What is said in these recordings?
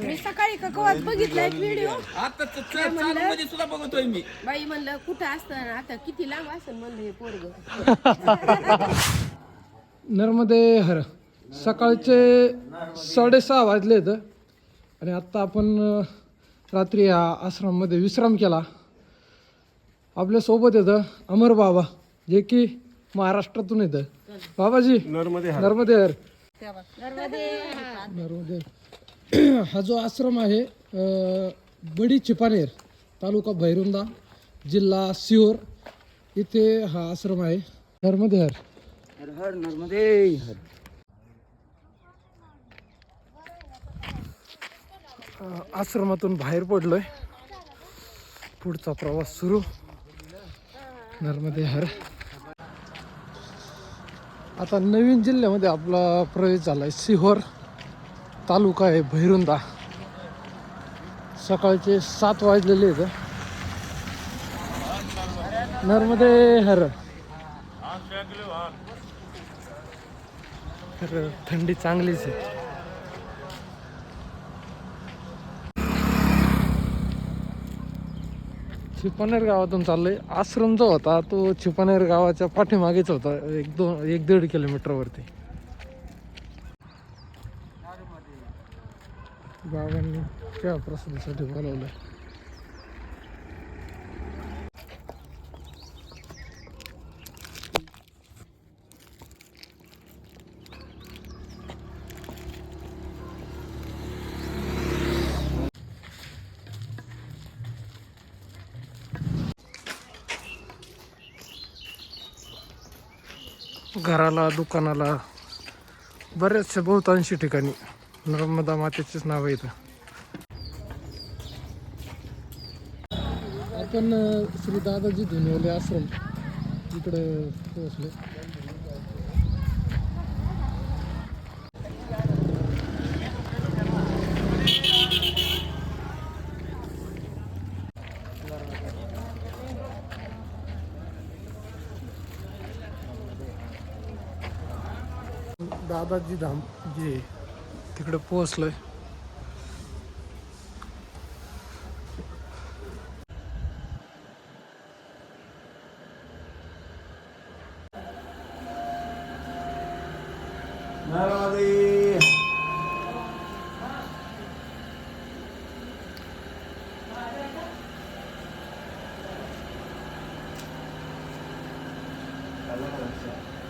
मी सकाळी ककवात बघितला एक व्हिडिओ आता तर च- चालू मध्ये सुद्धा बघतोय मी. बाई म्हणलं कुठं असतं? आता किती लांब असेल म्हणलं हे पोरग. नर्मदे हर. सकाळचे साडेसहा वाजले आहेत. आणि आत्ता आपण अ, रात्री या आश्रममध्ये विश्राम केला. आपल्यासोबत येतं अमर बाबा जे की महाराष्ट्रातून येतं बाबाजी नर्मदे नर्मदे हर. नर्मदे हा जो आश्रम आहे अ, बडी चिपानेर तालुका भैरुंदा जिल्हा सिहोर इथे हा आश्रम आहे. नर्मदे हर. हर हर नर्मदे हर. आश्रमातून बाहेर पडलोय. पुढचा प्रवास सुरू. नर्मदे हर. आता नवीन जिल्ह्यामध्ये आपला प्रवेश झालाय सिहोर. तालुका आहे भैरुंदा. सकाळचे सात वाजलेले आहेत. नर्मदे हर. तर थंडी चांगलीच आहे. छिपानेर गावातून चाललोय. आश्रम जो होता तो छिपानेर गावाच्या पाठीमागेच होता एक दोन एक दीड किलोमीटरवरती. बाबांनी त्या प्रसादासाठी बोलावलंय. घराला दुकानाला बऱ्याचशा बहुतांशी ठिकाणी नर्मदा मातेचेच नाव येतं आपण अ, श्री दादाजी धुनवले आश्रम. इकडे पोहोचले. दादाजी धाम जे. आहे, तिकडे पोहोचलोय.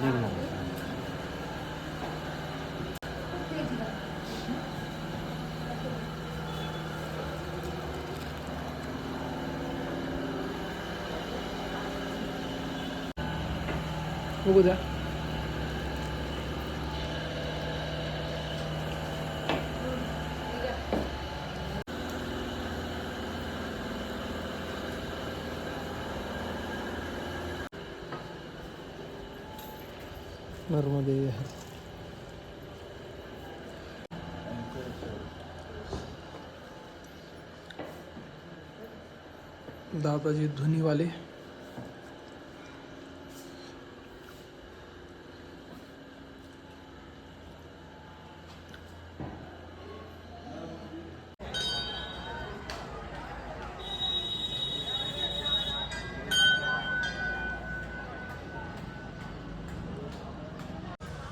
नर्मदे बघू द्या. दादाजी धुनीवाले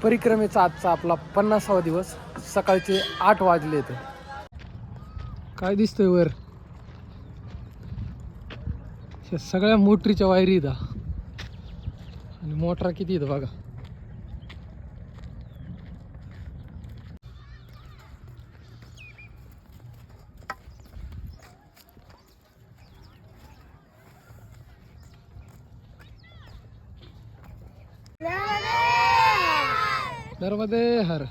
परिक्रमेचा आजचा आपला पन्नासावा दिवस सकाळचे आठ वाजले ते काय दिसतंय वर? सगळ्या मोटरीच्या वायरी दा आणि मोटरा किती इथं बघा. नर्मदे हर.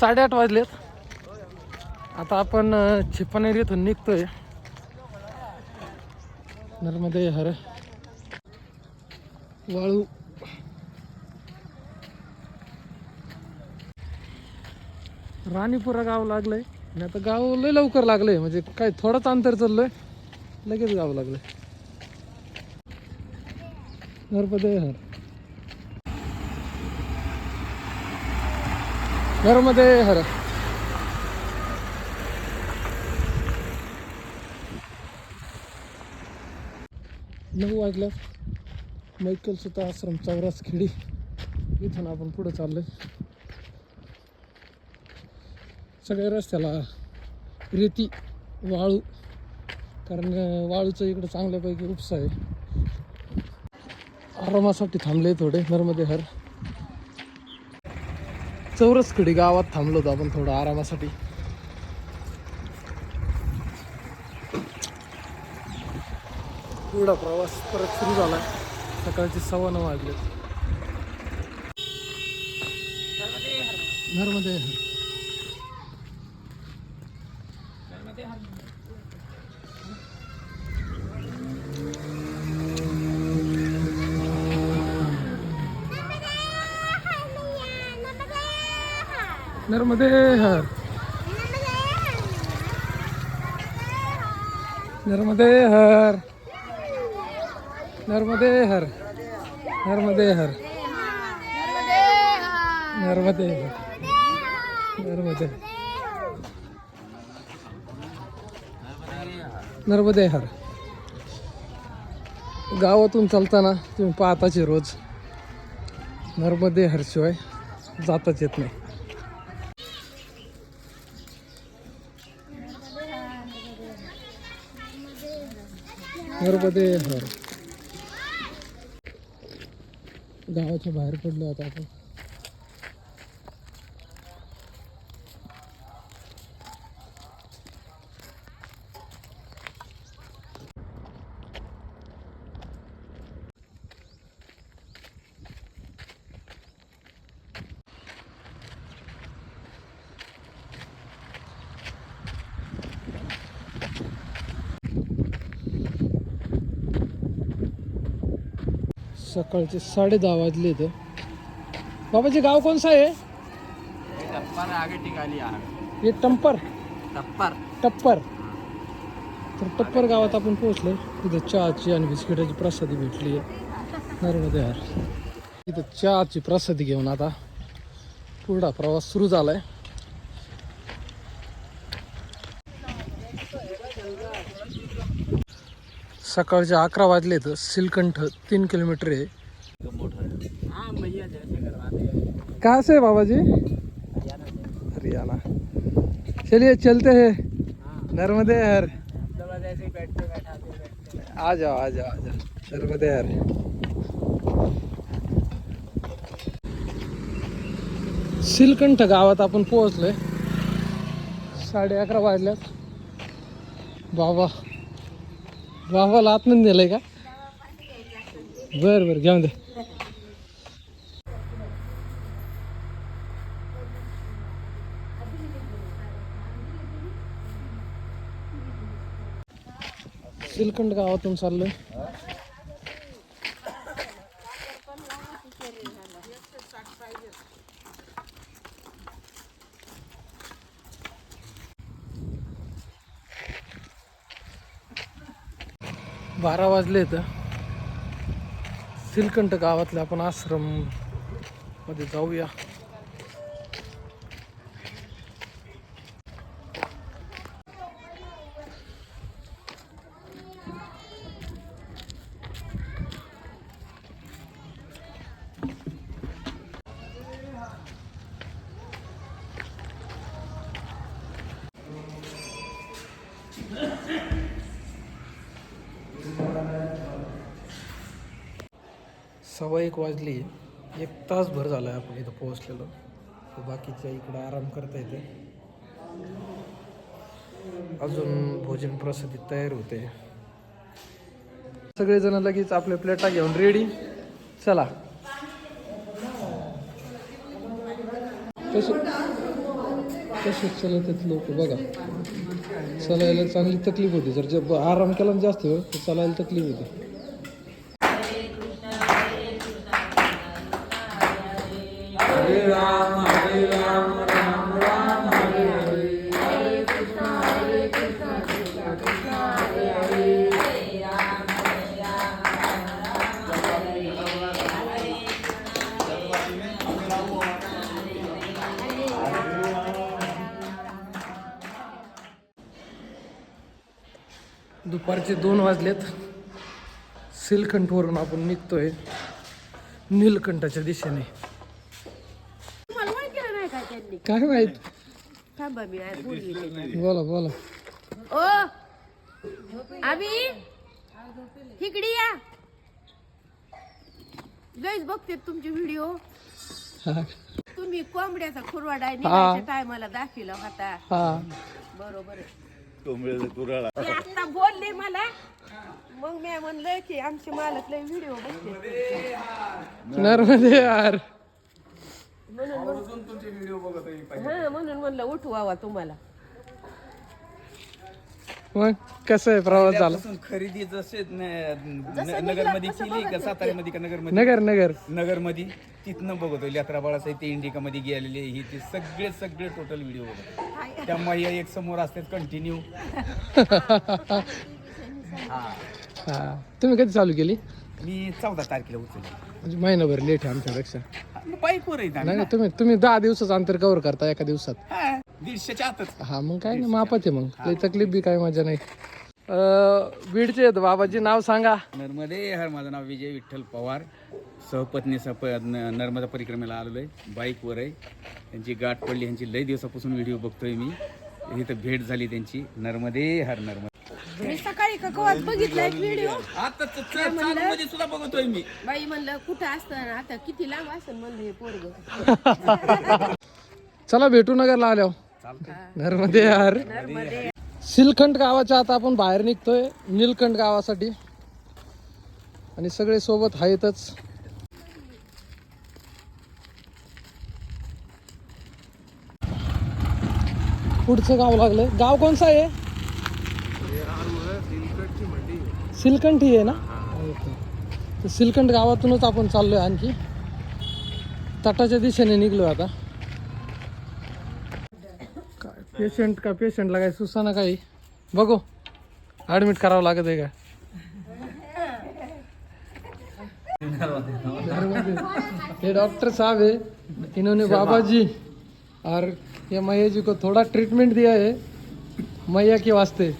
साडेआठ वाजलेत. आता आपण अ, इथून निघतोय. नर्मदे हर. वाळू. राणीपुरा गाव लागलंय. आणि आता गाव लय लवकर लागलंय. म्हणजे काय थोडंच अंतर चाललंय. लगेच गाव लागलंय. नर्मदे हर. घरमध्ये हर. नऊ वाजल्या. मैकल सुद्धा आश्रम चौरास खेडी. इथून आपण पुढे चाललो सगळ्या रस्त्याला रेती वाळू. कारण वाळूचं इकडं चांगल्यापैकी उपसा आहे. आरामासाठी थांबले थोडे नर्मदे हर. चौरस खडी गावात थांबलो होतो आपण थोडं आरामासाठी. पुढा प्रवास परत सुरू झाला. सकाळचे सव्वा नऊ वाजले. घरमध्ये नर्मदे हर. नर्मदे हर. नर्मदे हर. नर्मदे हर. नर्मदे हर. नर्मदे नर्मदे हर. गावातून चालताना तुम्ही पाहताचे रोज. नर्मदे हरशिवाय जाताच येत नाही. नर्मदे हर हो. गावाच्या बाहेर पडलो आता आपण. सकाळचे साडे दहा वाजले इथं. बाबाचे गाव कोणचं आहे? टप्पर आगे टिकाली हे टप्पर? टप्पर. टप्पर. तर टप्पर गावात आपण पोहोचलो. तिथं चहाची आणि बिस्किटाची प्रसादी भेटली आहे. नर्मदे हार इथं चहाची प्रसादी घेऊन आता पुढा प्रवास सुरू झालाय. सकाळचे अकरा वाजले तर सिलकंठ तीन किलोमीटर आहे. हाँ भैया कहाँ से है बाबा जी हरियाणा. चलिए चलते हैं. नर्मदे हर. बैठते आ जाओ आ जाओ आ जाओ. नर्मदे हर. सिलकंठ गावात आपण पोहोचलोय. साडे अकरा वाजल्यात. बाबा. बाबाला आतमध्ये नेलंय का बर बर घेऊन दे सिलकंठ गावातून चाललोय बारा वाजले तर सिलकंठ गावातल्या आपण आश्रममध्ये जाऊया. सव्वा एक वाजली. एक तासभर झाला आहे आपण इथं पोहोचलेलो. बाकीच्या इकडं आराम करता येते अजून भोजन प्रसादी तयार होते. सगळेजण लगेच आपल्या प्लेटा घेऊन रेडी चला. तसे तसेच चलत लोक बघा. चलायला चांगली तकलीफ होती. जर जे आराम केला जास्त वेळ तर चलायला तकलीफ होती. दुपारचे दोन वाजलेत. सिलकंठवरून आपण निघतोय नीलकंठाच्या दिशेने तुम्हाला ओळखलं नाही का त्यांनी काय माहीत? थांबा मी आहे बोला बोला. ओ आम्ही इकडे या. गैस बघते तुमचे व्हिडिओ. हा. तुम्ही कोंबड्याचा खुरवाडा निघायच्या टायमाला दाखविला होता. हा. बरोबर आहे. ते आता बोलले मला. मग मी म्हणलं की आमचे मालक लय व्हिडिओ बघते. नर्मदे यार. हा म्हणून म्हणलं उठवावा तुम्हाला. मग कसं आहे प्रवास झाला? पासून खरेदी जसे नगरमध्ये केली का सातारा मध्ये का नगरमध्ये नगर नगर. नगरमध्ये तिथनं बघतो यात्रा बाळासाहेब ते इंडिका मध्ये गेलेले ही ते सगळे सगळे टोटल व्हिडिओ बघतो. त्या महिला एक समोर असतात कंटिन्यू हा. तुम्ही कधी चालू केली? मी चौदा तारखेला उचलले. म्हणजे महिनाभर लेट आहे आमच्यापेक्षा. बाईकवर नाही नाही, तुम्ही तुम्ही दहा दिवसाचं अंतर कव्हर करता एका दिवसात. हा, दीडशेच्या आतच. हा मग काय नाही मापात आहे मग. काही तकलीफ बी काय मजा नाही. अं, बीडचे आहेत बाबाजी नाव सांगा. नर्मदे हर माझं नाव विजय विठ्ठल पवार. सहपत्नी सह न- नर्मदा परिक्रमेला आलेलो आहे. बाईकवर आहे. त्यांची गाठ पडली यांची लई दिवसापासून व्हिडिओ बघतोय मी. इथं भेट झाली त्यांची. नर्मदे हर नर्मदे. मी सकाळी का कवात बघितला एक व्हिडिओ आता मध्ये सुद्धा बघतोय मी. बाई म्हणलं कुठं असतं आता किती लांब असेल म्हणलं हे पोरग. चला भेटू नगरला आल्यावर. नर्मदे यार. मध्ये सिलखंड गावाच्या आता आपण बाहेर निघतोय नीलकंठ गावासाठी. आणि सगळे सोबत आहेतच. पुढचं गाव लागलं गाव कोणचं आहे? सिलकंठी आहे ना. तर सिलकंठ गावातूनच आपण चाललोय आणखी. तटाच्या दिशेने निघलो आता. काय पेशंट का पेशंटला काय सुसाना काही? बघू. ऍडमिट करावं लागत आहे का? ये डॉक्टर साहब है इन्होंने बाबा जी और ये मैया जी को थोड़ा ट्रीटमेंट दिया है मैया के वास्ते.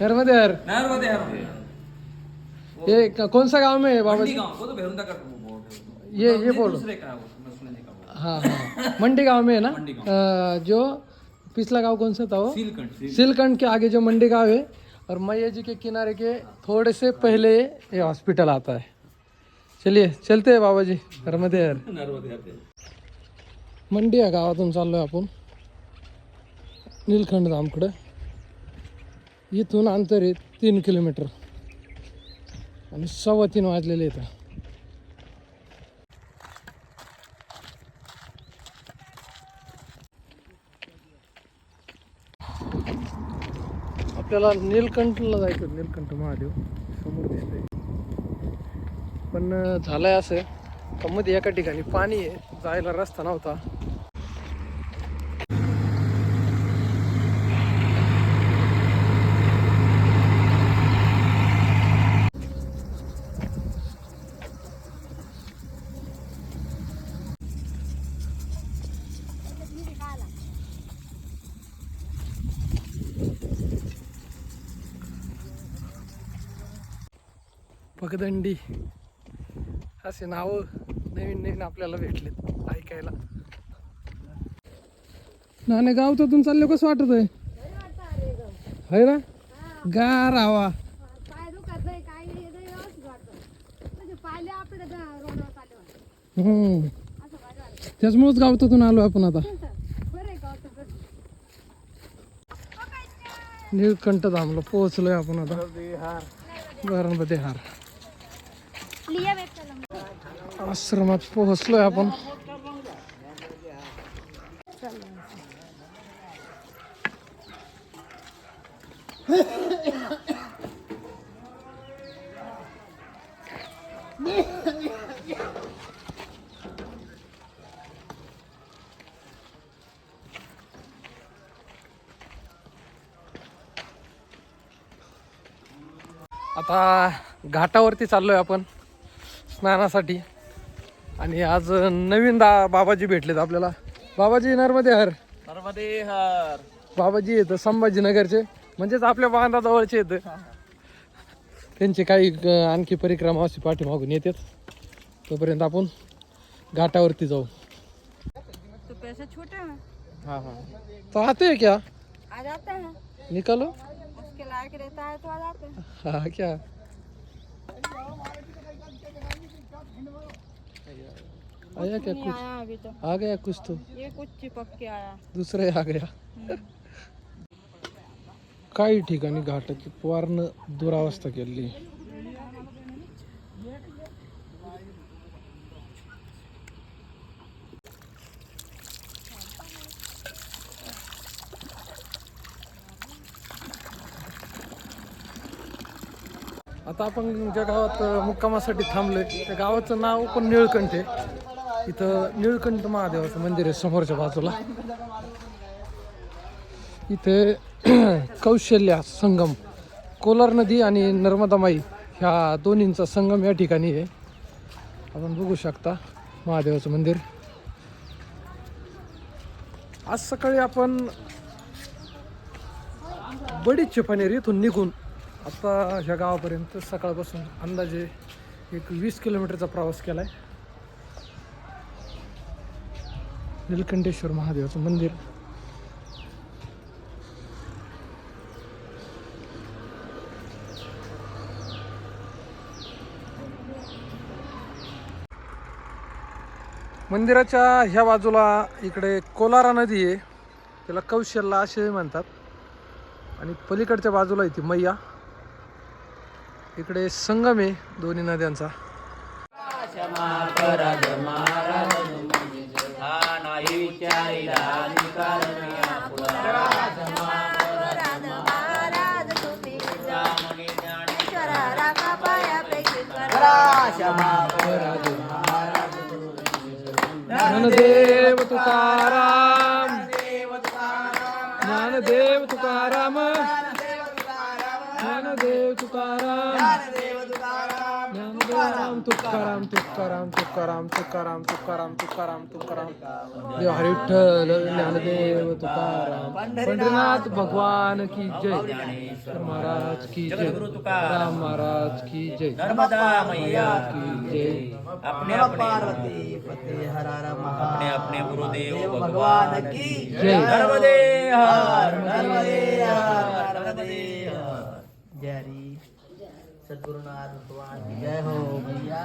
नर्मदे यार ये कौन सा गाँव में है बाबा जी? ये ये बोलो। हाँ हाँ मंडी गाँव में है ना? जो पिछला गाँव कौन सा था वो? सिलकंड के आगे जो मंडी गाँव है और मैया जी के किनारे के थोड़े से पहले ये हॉस्पिटल आता है। चलिए चलते हैं बाबा जी नर्मदे यार। मंडी या गावातून चाललोय आपण नीलखंड धामकडं इथून अंतर आहे तीन किलोमीटर। आणि सव्वा तीन वाजलेले इथं. आपल्याला नीलकंठला जायचं नीलकंठ महादेव. समोर दिसतंय. पण झालंय असं. का मध्ये एका ठिकाणी पाणी आहे. जायला रस्ता नव्हता. पगदंडी असे नाव नवीन नवीन आपल्याला भेटलेत ऐकायला. नाणे गाव तर चाललं कसं वाटत आहे? है ना? गार हवा त्याच्यामुळेच गावतातून आलो आपण आता. नीलकंठ धामला पोहोचलोय आपण आता. बरं हार. आश्रमात पोहोचलोय आपण. आता घाटावरती चाललोय आपण स्नानासाठी. आणि आज नवीन दा बाबाजी भेटलेत आपल्याला. बाबाजी नर्मदे हर? नर्मदे हर. बाबाजी येतं संभाजीनगरचे. म्हणजेच आपल्या बांधा जवळचे येतं त्यांची काही आणखी परिक्रमा अशी पाठीमागून येतात. तोपर्यंत आपण घाटावरती जाऊ. तो पैसे छोटे हैं हाँ हाँ. तो आते हैं क्या? आ जाते हैं निकालो? उसके लायक रहता है तो आ जाते हैं हाँ क्या? आया क्या नहीं कुछ? आया अभी तो। आ गया कुछ तो। ये कुछ चिपक के आया। दुसरा आ गया। काही ठिकाणी घाटाची पूर्ण दुरावस्था केलेली आता आपण ज्या गावात मुक्कामासाठी थांबलोय त्या गावाचं नाव पण निळकंठ आहे. इथं निळकंठ महादेवाचं मंदिर आहे समोरच्या बाजूला. इथे कौशल्या संगम कोलार नदी आणि नर्मदा माई ह्या दोन्हींचा संगम या ठिकाणी आहे. आपण बघू शकता महादेवाचं मंदिर. आज सकाळी आपण बडीच चिपानेर इथून निघून आता ह्या गावापर्यंत सकाळपासून अंदाजे एक वीस किलोमीटरचा प्रवास केला आहे निलकंठेश्वर महादेवाचं मंदिर. मंदिराच्या ह्या बाजूला इकडे कोलारा नदी आहे. त्याला कौशल्य असेही म्हणतात. आणि पलीकडच्या बाजूला येते मैया. इकडे संगम आहे दोन्ही नद्यांचा. ज्ञानदेव तुकाराम. ज्ञानदेव तुकाराम. ज्ञानदेव तुकाराम ज्ञानदेव तुकाराम तुकाराम तुकाराम तुकाराम तुकाराम तुकाराम तुकाराम देव हरी विठ्ठल ज्ञानदेव तुकाराम पंढरीनाथ भगवान की जय महाराज की जय राम महाराज की जय नर्मदा मैया की जय अपने अपने पार्वती पते हर हर अपने महादेव अपने गुरुदेव भगवान की जय नर्मदे हर नर्मदे हर नर्मदे हर जय हरी. सद्गुरुनाथ भगवान जय हो भैया.